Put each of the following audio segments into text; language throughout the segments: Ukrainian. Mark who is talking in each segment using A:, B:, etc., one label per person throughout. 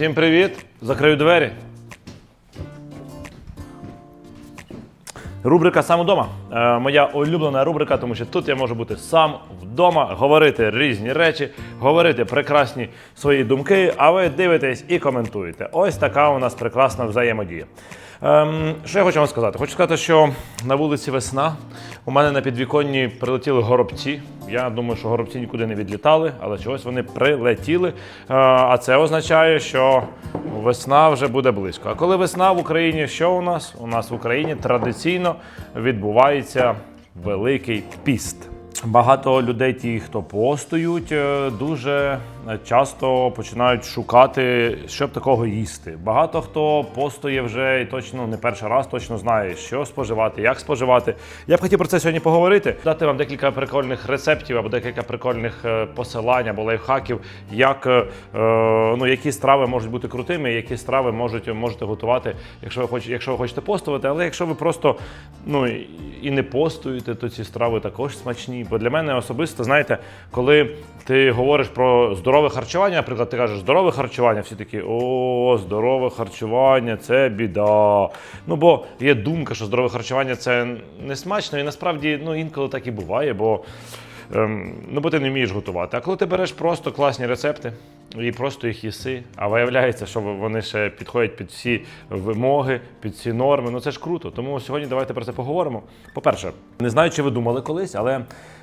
A: Всім привіт! Закрию двері. Рубрика сам вдома. Е, моя улюблена рубрика, тому що тут я можу бути сам вдома, говорити різні речі, говорити прекрасні свої думки, а ви дивитесь і коментуєте. Ось така у нас прекрасна взаємодія. Ем, що я хочу вам сказати? Хочу сказати, що на вулиці весна у мене на підвіконні прилетіли горобці. Я думаю, що горобці нікуди не відлітали, але чогось вони прилетіли. Е, А це означає, що весна вже буде близько. А коли весна в Україні, що у нас? У нас в Україні традиційно відбувається Великий піст. Багато людей, ті, хто постують, е, дуже часто починають шукати, що б такого їсти. Багато хто постує вже і точно не перший раз, точно знає, що споживати, як споживати. Я б хотів про це сьогодні поговорити, дати вам декілька прикольних рецептів або декілька прикольних е, посилань або лайфхаків, як е, е, ну які страви можуть бути крутими, які страви можуть можете готувати, якщо ви хочете, якщо ви хочете постувати. Але якщо ви просто ну і- не постуєте, то ці страви також смачні. Бо для мене особисто, знаєте, коли ти говориш про здорове харчування, наприклад, ти кажеш здорове харчування, всі такі о, здорове харчування, це біда. Ну бо є думка, що здорове харчування це не смачно, і насправді ну інколи так і буває, бо. Ем, ну, бо ти не вмієш готувати. А коли ти береш просто класні рецепти і просто їх їси, а виявляється, що вони ще підходять під всі вимоги, під всі норми. Ну це ж круто. Тому сьогодні давайте про це поговоримо. По-перше, не знаю, чи ви думали колись, але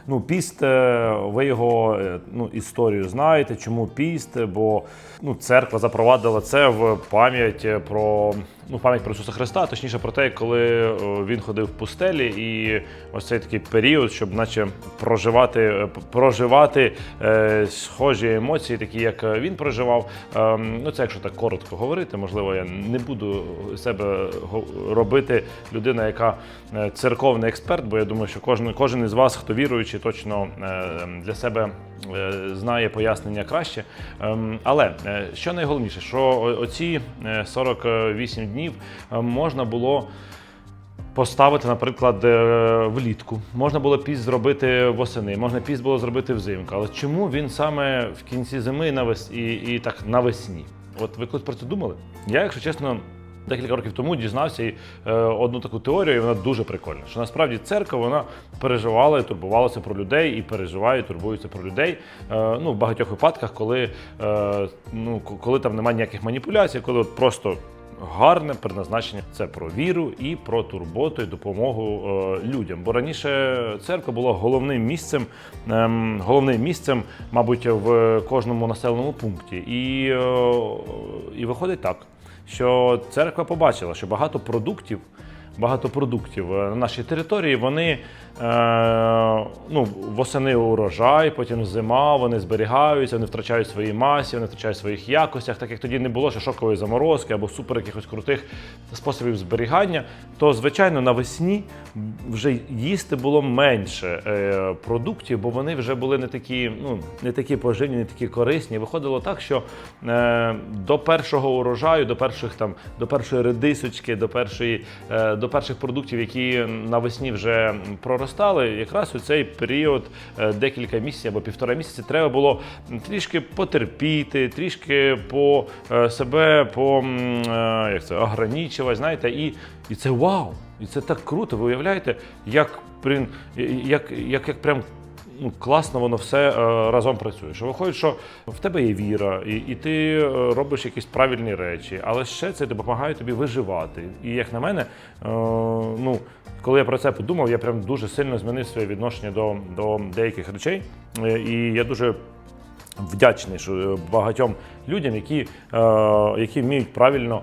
A: ну, піст, е, ви його е, ну, історію знаєте. Чому піст? Бо ну, церква запровадила це в пам'ять про ну, пам'ять про Ісуса Христа, точніше про те, коли е, він ходив в пустелі, і ось цей такий період, щоб наче проживати, проживати е, схожі емоції, такі як він проживав. Ем, ну це якщо так коротко говорити, можливо, я не буду себе робити людина, яка е, церковний експерт, бо я думаю, що кожен, кожен із вас, хто віруючий, точно е, для себе е, знає пояснення краще. Ем, Але що найголовніше, що оці е, 48 днів можна було. Поставити, наприклад, е, влітку. Можна було піст зробити восени, можна піст було зробити взимку. Але чому він саме в кінці зими навес... і, і так навесні? От ви колись про це думали? Я, якщо чесно, декілька років тому дізнався і, е, одну таку теорію, і вона дуже прикольна. Що насправді церква вона переживала і турбувалася про людей, і переживає, і турбується про людей. Е, ну, в багатьох випадках, коли, е, ну, коли там немає ніяких маніпуляцій, коли от просто гарне предназначення це про віру і про турботу і допомогу е, людям. Бо раніше церква була головним місцем, ем, головним місцем, мабуть, в кожному населеному пункті. І, е, і виходить так, що церква побачила, що багато продуктів. Багато продуктів е, на нашій території вони е, ну, восени урожай, потім зима, вони зберігаються, вони втрачають свої масі, вони втрачають своїх якостях, так як тоді не було ще шокової заморозки або супер якихось крутих способів зберігання, то звичайно навесні вже їсти було менше е, продуктів, бо вони вже були не такі, ну не такі поживні, не такі корисні. Виходило так, що до першого урожаю, до перших там до першої редисочки, до першої е, до перших продуктів, які навесні вже проростали, якраз у цей період е, декілька місяців або півтора місяці треба було трішки потерпіти, трішки по е, себе по е, як це ограничувати, знаєте, і, і це вау! І це так круто. Ви уявляєте, як як, як, як прям ну, класно воно все е, разом працює. Що виходить, що в тебе є віра, і, і ти е, робиш якісь правильні речі, але ще це допомагає тобі виживати. І як на мене, е, ну. Коли я про це подумав, я прям дуже сильно змінив своє відношення до, до деяких речей. І я дуже вдячний що багатьом людям, які, е, які вміють правильно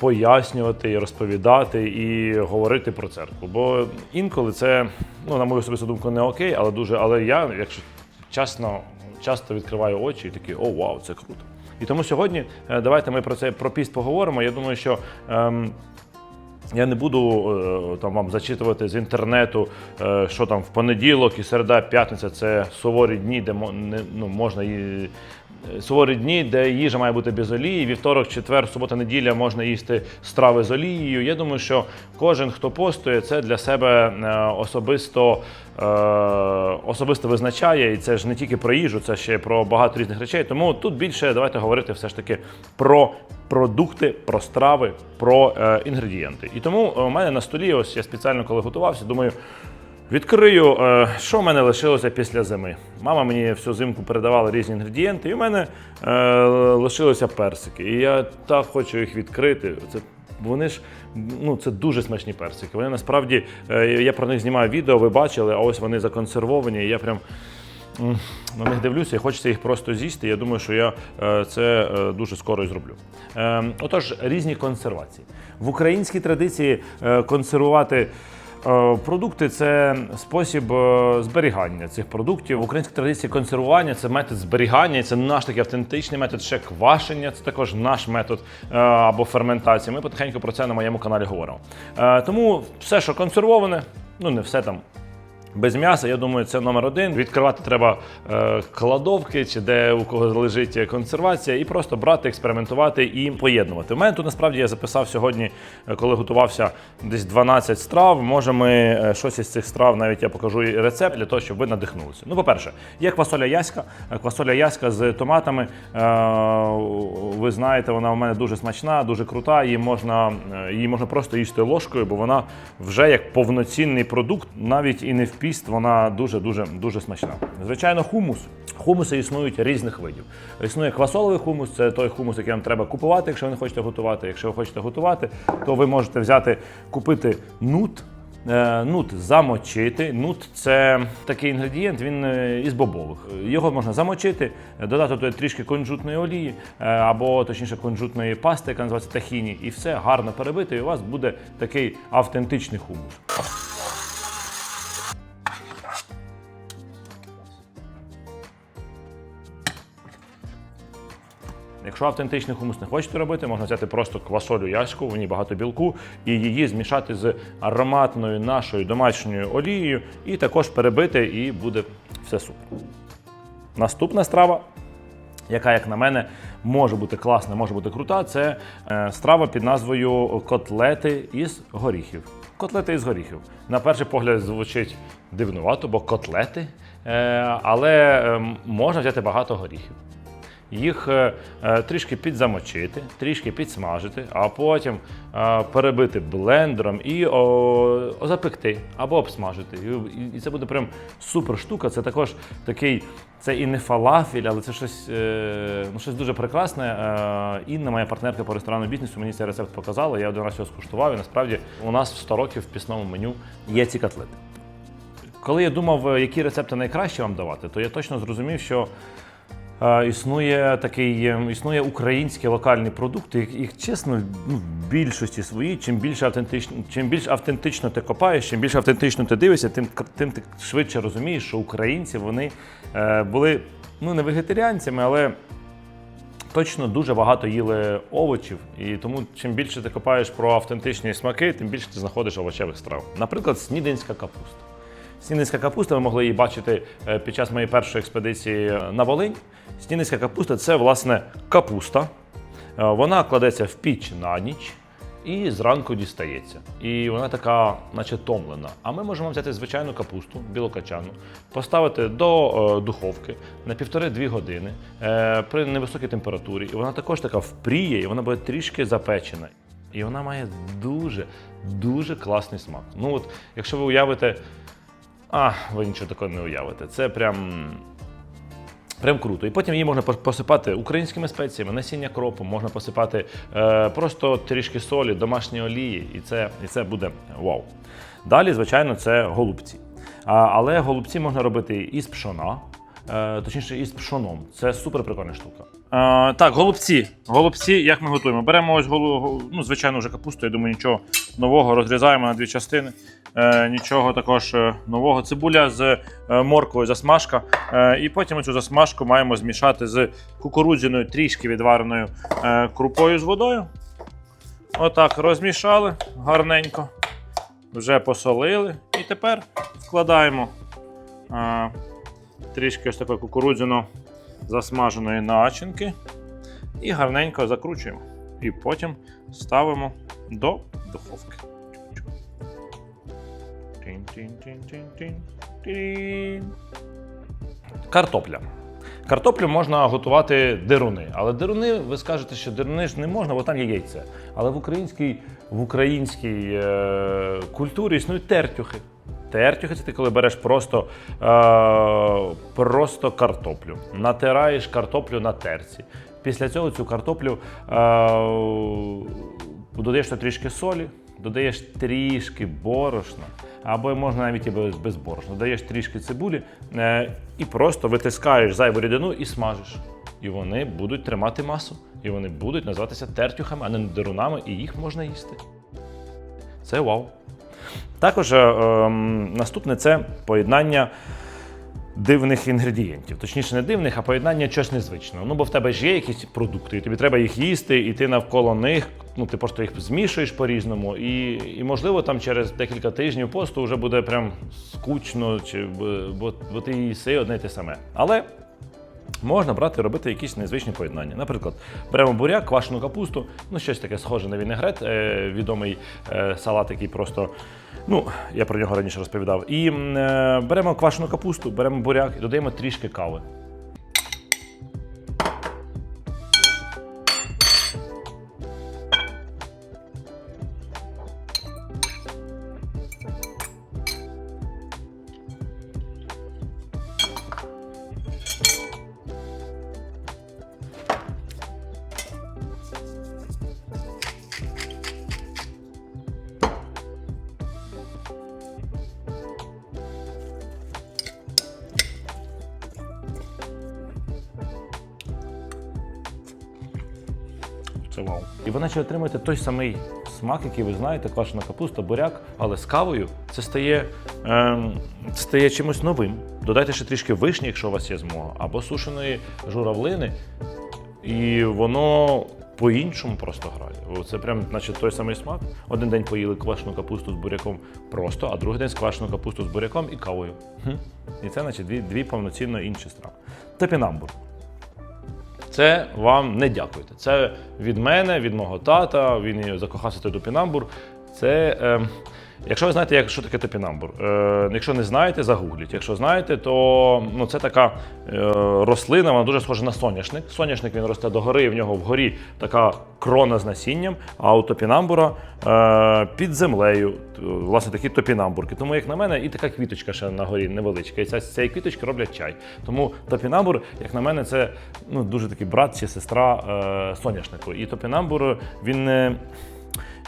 A: пояснювати, розповідати і говорити про церкву. Бо інколи це, ну, на мою особисту думку, не окей, але дуже, але я, якщо чесно, часто відкриваю очі і такий, о, вау, це круто. І тому сьогодні е, давайте ми про це про піст поговоримо. Я думаю, що. Ем, я не буду е, там вам зачитувати з інтернету, е, що там в понеділок і середа, п'ятниця це суворі дні, де ну, можна суворі дні, де їжа має бути без олії. Вівторок, четвер, субота, неділя можна їсти страви з олією. Я думаю, що кожен, хто постує, це для себе е, особисто, е, особисто визначає. І це ж не тільки про їжу, це ще про багато різних речей. Тому тут більше давайте говорити все ж таки про продукти, про страви, про е, інгредієнти. І тому у мене на столі, ось я спеціально коли готувався, думаю. Відкрию, е, що в мене лишилося після зими. Мама мені всю зимку передавала різні інгредієнти, і в мене е, лишилися персики. І я так хочу їх відкрити. Це вони ж ну це дуже смачні персики. Вони насправді е, я про них знімаю відео, ви бачили, а ось вони законсервовані. І я прям на них дивлюся і хочеться їх просто з'їсти. Я думаю, що я це дуже скоро і зроблю. Е, Отож, різні консервації в українській традиції консервувати. Е, Продукти це спосіб е, зберігання цих продуктів. В українській традиції консервування це метод зберігання, це наш такий автентичний метод. Ще квашення це також наш метод е, або ферментація. Ми потихеньку про це на моєму каналі говоримо. Тому все, що консервоване, ну не все там. Без м'яса, я думаю, це номер один. Відкривати треба е, кладовки чи де у кого лежить консервація, і просто брати, експериментувати і поєднувати. У мене тут насправді я записав сьогодні, е, коли готувався десь 12 страв. Може, ми е, щось із цих страв навіть я покажу рецепт для того, щоб ви надихнулися. Ну, по-перше, є квасоля яська. Е, Квасоля яська з томатами. Е, ви знаєте, вона у мене дуже смачна, дуже крута. Її можна, її можна просто їсти ложкою, бо вона вже як повноцінний продукт, навіть і не в піст, вона дуже дуже дуже смачна. Звичайно, хумус. Хумуси існують різних видів. Існує квасоловий хумус, це той хумус, який вам треба купувати, якщо ви не хочете готувати. Якщо ви хочете готувати, то ви можете взяти, купити нут. Е, Нут замочити. Нут це такий інгредієнт, він е, із бобових. Його можна замочити, додати туди трішки кунжутної олії, е, або точніше кунжутної пасти, яка називається тахіні, і все гарно перебити, і у вас буде такий автентичний хумус. Якщо автентичний хумус не хочете робити, можна взяти просто квасолю яську, в ній багато білку, і її змішати з ароматною нашою домашньою олією, і також перебити, і буде все супер. Наступна страва, яка, як на мене, може бути класна, може бути крута, це е, страва під назвою котлети із горіхів. Котлети із горіхів. На перший погляд звучить дивнувато, бо котлети, е, але е, можна взяти багато горіхів їх е, е, трішки підзамочити, трішки підсмажити, а потім е, перебити блендером і запекти або обсмажити. І, це буде прям супер штука. Це також такий, це і не фалафель, але це щось, ну, щось дуже прекрасне. Інна, моя партнерка по ресторанному бізнесу, мені цей рецепт показала. Я один раз його скуштував. І насправді у нас в 100 років в пісному меню є ці котлети. Коли я думав, які рецепти найкраще вам давати, то я точно зрозумів, що існує такий е, існує український локальний продукт, їх, чесно, ну, в більшості своїй, чим більше автентично, чим більш автентично ти копаєш, чим більше автентично ти дивишся, тим, тим ти швидше розумієш, що українці вони е, були ну не вегетаріанцями, але точно дуже багато їли овочів, і тому чим більше ти копаєш про автентичні смаки, тим більше ти знаходиш овочевих страв. Наприклад, снідинська капуста. Снідинська капуста, ви могли її бачити е, під час моєї першої експедиції на Волинь. Снідинська капуста це власне капуста. Е, Вона кладеться в піч на ніч і зранку дістається. І вона така, наче томлена. А ми можемо взяти звичайну капусту, білокачану, поставити до е, духовки на півтори-дві години при невисокій температурі. І вона також така впріє, і вона буде трішки запечена. І вона має дуже, дуже класний смак. Ну от, якщо ви уявите, а, ви нічого такого не уявите. Це прям. Прям круто. І потім її можна посипати українськими спеціями, насіння кропу, можна посипати е, просто трішки солі, домашньої олії, і це, і це буде вау. Далі, звичайно, це голубці. А, але голубці можна робити із пшона, точніше, із пшоном. Це супер прикольна штука. Е, так, голубці. Голубці, як ми готуємо? Беремо ось голу, ну, звичайно, вже капусту, я думаю, нічого нового. Розрізаємо на дві частини. Е, нічого також е, нового. Цибуля з е, морквою, засмажка. Е, і потім цю засмажку маємо змішати з кукурудзяною, трішки відвареною е, крупою з водою. Отак розмішали гарненько. Вже посолили. І тепер вкладаємо е, трішки ось такої кукурудзяно засмаженої начинки і гарненько закручуємо. І потім ставимо до духовки. Картопля. Картоплю можна готувати деруни, але деруни, ви скажете, що деруни ж не можна, бо там є яйце. Але в українській, в українській е, культурі існують тертюхи. Тертюхи це ти коли береш просто, е, просто картоплю, натираєш картоплю на терці. Після цього цю картоплю е, додаєш трішки солі, додаєш трішки борошна, або можна навіть і без, борошна. Додаєш трішки цибулі е, і просто витискаєш зайву рідину і смажиш. І вони будуть тримати масу. І вони будуть називатися тертюхами, а не дерунами, і їх можна їсти. Це вау. Також е, ем, наступне це поєднання дивних інгредієнтів. Точніше, не дивних, а поєднання чогось незвичного. Ну, бо в тебе ж є якісь продукти, і тобі треба їх їсти, і ти навколо них, ну ти просто їх змішуєш по-різному. І, і можливо, там через декілька тижнів посту вже буде прям скучно, чи бо, бо, ти їси одне й те саме. Але Можна брати і робити якісь незвичні поєднання. Наприклад, беремо буряк, квашену капусту, ну щось таке схоже на вінегрет, е, відомий е, салат, який просто. Ну, я про нього раніше розповідав. І е, беремо квашену капусту, беремо буряк і додаємо трішки кави. Це. І ви наче отримуєте той самий смак, який ви знаєте, квашена капуста, буряк, але з кавою це стає, ем, це стає чимось новим. Додайте ще трішки вишні, якщо у вас є змога, або сушеної журавлини, і воно по-іншому просто грає. Це прям, наче той самий смак. Один день поїли квашену капусту з буряком просто, а другий день квашену капусту з буряком і кавою. І це, наче, дві, дві повноцінно інші страви. Топінамбур. Це вам не дякуйте. Це від мене, від мого тата. Він закохався до Пінамбур. Це. Е, якщо ви знаєте, як, що таке топінамбур, е, якщо не знаєте, загугліть. Якщо знаєте, то ну, це така е, рослина, вона дуже схожа на соняшник. Соняшник він росте догори, і в нього вгорі така крона з насінням, а у топінамбура е, під землею, власне, такі топінамбурки. Тому, як на мене, і така квіточка ще на горі невеличка. І ця, цієї квіточки роблять чай. Тому топінамбур, як на мене, це ну, дуже такий брат чи сестра е, соняшнику. І топінамбур він. не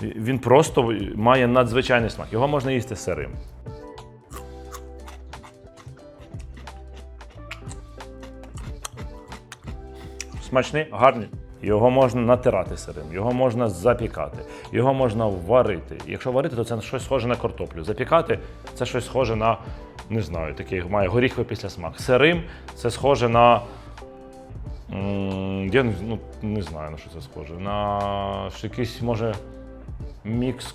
A: він просто має надзвичайний смак. Його можна їсти сирим. Смачний, гарний. Його можна натирати сирим, його можна запікати, його можна варити. Якщо варити, то це щось схоже на картоплю. Запікати це щось схоже на, не знаю, такий має горіховий післясмак. Сирим це схоже на. Я ну, не знаю на що це схоже. На якийсь, може, мікс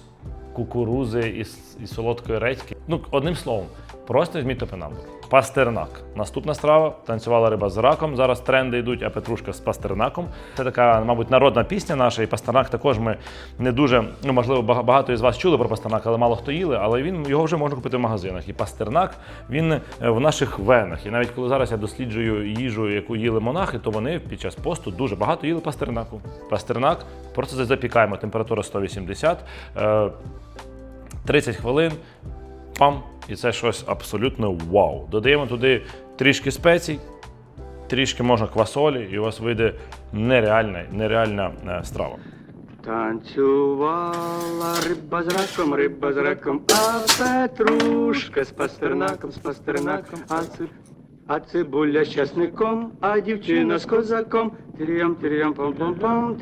A: кукурузи і, і солодкої редьки. Ну, одним словом, просто візьміть топинамбур. Пастернак. Наступна страва. Танцювала риба з раком. Зараз тренди йдуть, а петрушка з пастернаком. Це така, мабуть, народна пісня наша, і пастернак також ми не дуже, ну можливо, багато із вас чули про пастернак, але мало хто їли. Але він його вже можна купити в магазинах. І пастернак він е, в наших венах. І навіть коли зараз я досліджую їжу, яку їли монахи, то вони під час посту дуже багато їли пастернаку. Пастернак просто запікаємо, температура 180. Е, 30 хвилин, пам, і це щось абсолютно вау. Додаємо туди трішки спецій, трішки можна квасолі, і у вас вийде нереальна, нереальна е, страва.
B: Танцювала риба з раком, риба з раком, а петрушка з пастернаком, з пастернаком, а ци... А цибуля з часником, а дівчина з козаком. Тирям, тирям, пам пам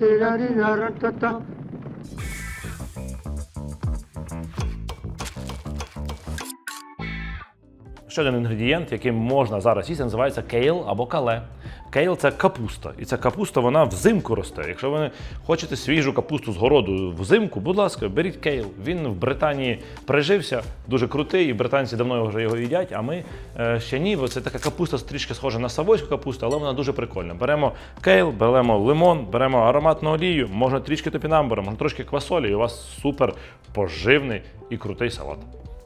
A: Ще один інгредієнт, який можна зараз їсти, називається кейл або кале. Кейл це капуста. І ця капуста вона взимку росте. Якщо ви хочете свіжу капусту з городу взимку, будь ласка, беріть кейл. Він в Британії прижився, дуже крутий, і британці давно вже його їдять, а ми е, ще ні, бо це така капуста трішки схожа на савойську капусту, але вона дуже прикольна. Беремо кейл, беремо лимон, беремо ароматну олію, можна трішки топінамбура, можна трошки квасолі, і у вас супер поживний і крутий салат.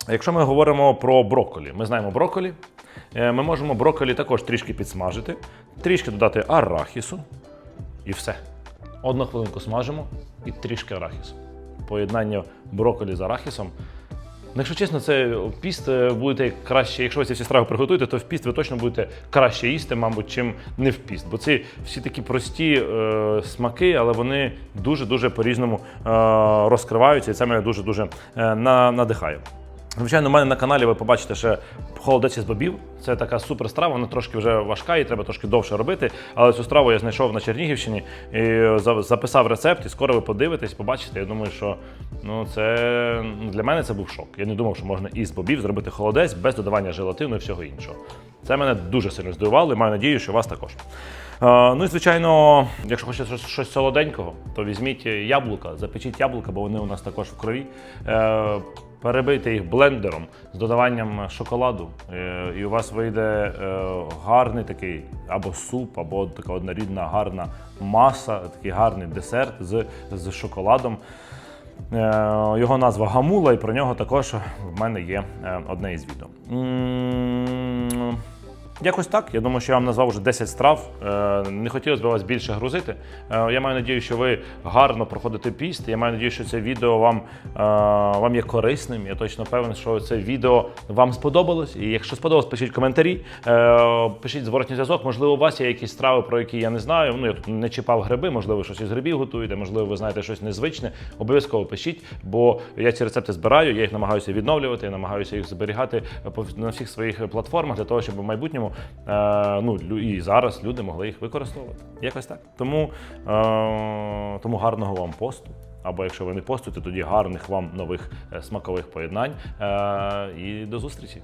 A: Якщо ми говоримо про брокколі, ми знаємо брокколі. Е, Ми можемо брокколі також трішки підсмажити, трішки додати арахісу і все. Одну хвилинку смажимо і трішки арахісу. Поєднання брокколі з арахісом. Ну, якщо чесно, це піст е, будете краще, якщо ви ці всі страви приготуєте, то в піст ви точно будете краще їсти, мабуть, чим не в піст. Бо ці всі такі прості е, смаки, але вони дуже-дуже по-різному е, розкриваються, і це мене дуже-дуже е, надихає. Звичайно, у мене на каналі ви побачите ще холодець із бобів. Це така супер страва, вона трошки вже важка і треба трошки довше робити. Але цю страву я знайшов на Чернігівщині і записав рецепт, і скоро ви подивитесь, побачите. Я думаю, що ну це для мене це був шок. Я не думав, що можна із бобів зробити холодець без додавання желатину і всього іншого. Це мене дуже сильно здивувало і маю надію, що вас також. Е, Ну і звичайно, якщо хочете щось, щось солоденького, то візьміть яблука, запечіть яблука, бо вони у нас також в крові. Е, Перебийте їх блендером з додаванням шоколаду, е, і у вас вийде е, гарний такий або суп, або така однорідна гарна маса, такий гарний десерт з, з шоколадом. Е, Його назва Гамула, і про нього також в мене є е, одне із відео. Якось так. Я думаю, що я вам назвав вже 10 страв. Е, Не хотілося б вас більше грузити. Е, Я маю надію, що ви гарно проходите піст. Я маю надію, що це відео вам, е, вам є корисним. Я точно певен, що це відео вам сподобалось. І якщо сподобалось, пишіть коментарі, пишіть зворотній зв'язок. Можливо, у вас є якісь страви, про які я не знаю. Ну я тут не чіпав гриби, можливо, щось із грибів готуєте, можливо, ви знаєте щось незвичне. Обов'язково пишіть, бо я ці рецепти збираю, я їх намагаюся відновлювати, я намагаюся їх зберігати на всіх своїх платформах для того, щоб в майбутньому е, ну і зараз люди могли їх використовувати. Якось так. Тому, е, тому гарного вам посту. Або якщо ви не постуєте, тоді гарних вам нових е, смакових поєднань. І до зустрічі!